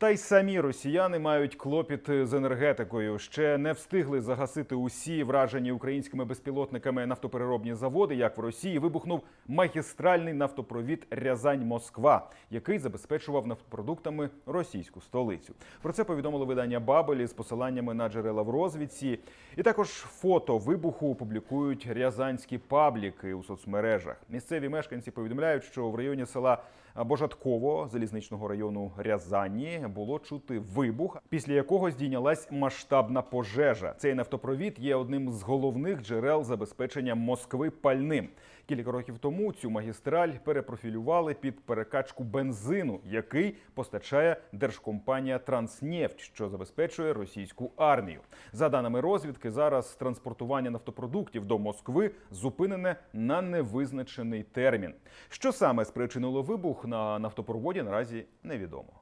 Та й самі росіяни мають клопіт з енергетикою. Ще не встигли загасити усі вражені українськими безпілотниками нафтопереробні заводи. Як в Росії вибухнув магістральний нафтопровід Рязань-Москва, який забезпечував нафтопродуктами російську столицю. Про це повідомило видання Бабелі з посиланнями на джерела в розвідці. І також фото вибуху публікують рязанські пабліки у соцмережах. Місцеві мешканці повідомляють, що в районі села Божатково залізничного району Рязані було чути вибух, після якого здійнялась масштабна пожежа. Цей нафтопровід є одним з головних джерел забезпечення Москви пальним. Кілька років тому цю магістраль перепрофілювали під перекачку бензину, який постачає держкомпанія Транснефть, що забезпечує російську армію. За даними розвідки, зараз транспортування нафтопродуктів до Москви зупинене на невизначений термін. Що саме спричинило вибух на нафтопроводі, наразі невідомо.